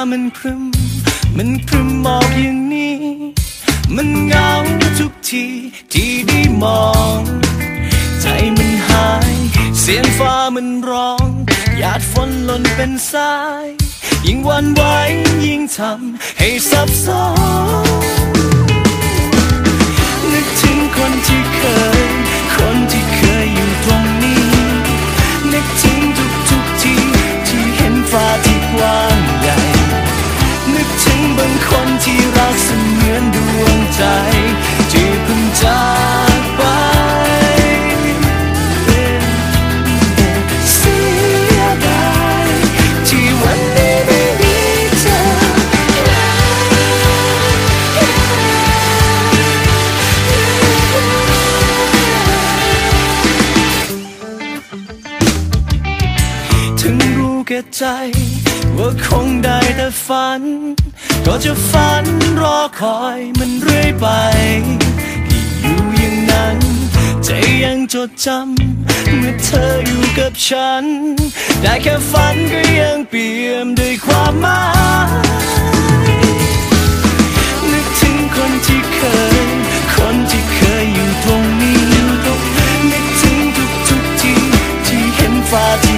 ามันครึม มันครึมมอกอย่างนี้ มันเหงาทุกทีที่ได้มอง ใจมันหาย เสียงฟ้ามันร้อง หยาดฝนหล่นเป็นสาย ยิ่งวันไหวยิ่งทำให้สับสน ว แก่ใจ ว่าคงได้แต่ฝัน ก็จะฝันรอคอยมันเรื่อยไปที่อยู่อย่างนั้น ใจยังจดจำเมื่อเธออยู่กับฉัน ได้แค่ฝันก็ยังเปี่ยมด้วยความหมายนึกถึงคนที่เคย คนที่เคยอยู่ตรงนี้นึกถึงทุกทุกๆที่ที่เห็นฟ้า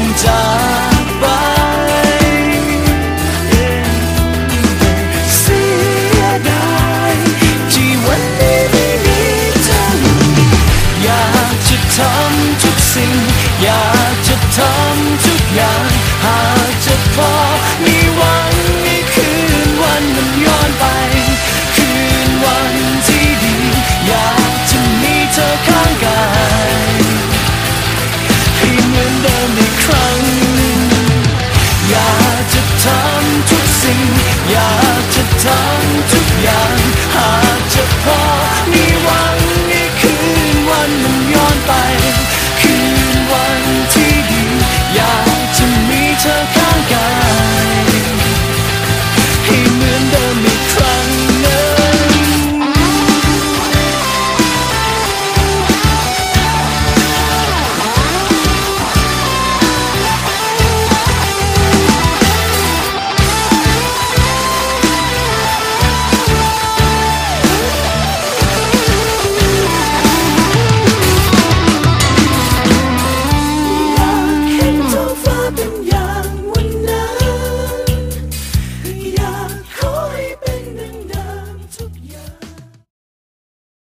งจากไปเสียดายที่วันนี้ไม่มีเธออยากจะทำทุกสิ่ง อยากจะทำทุกอย่างหา time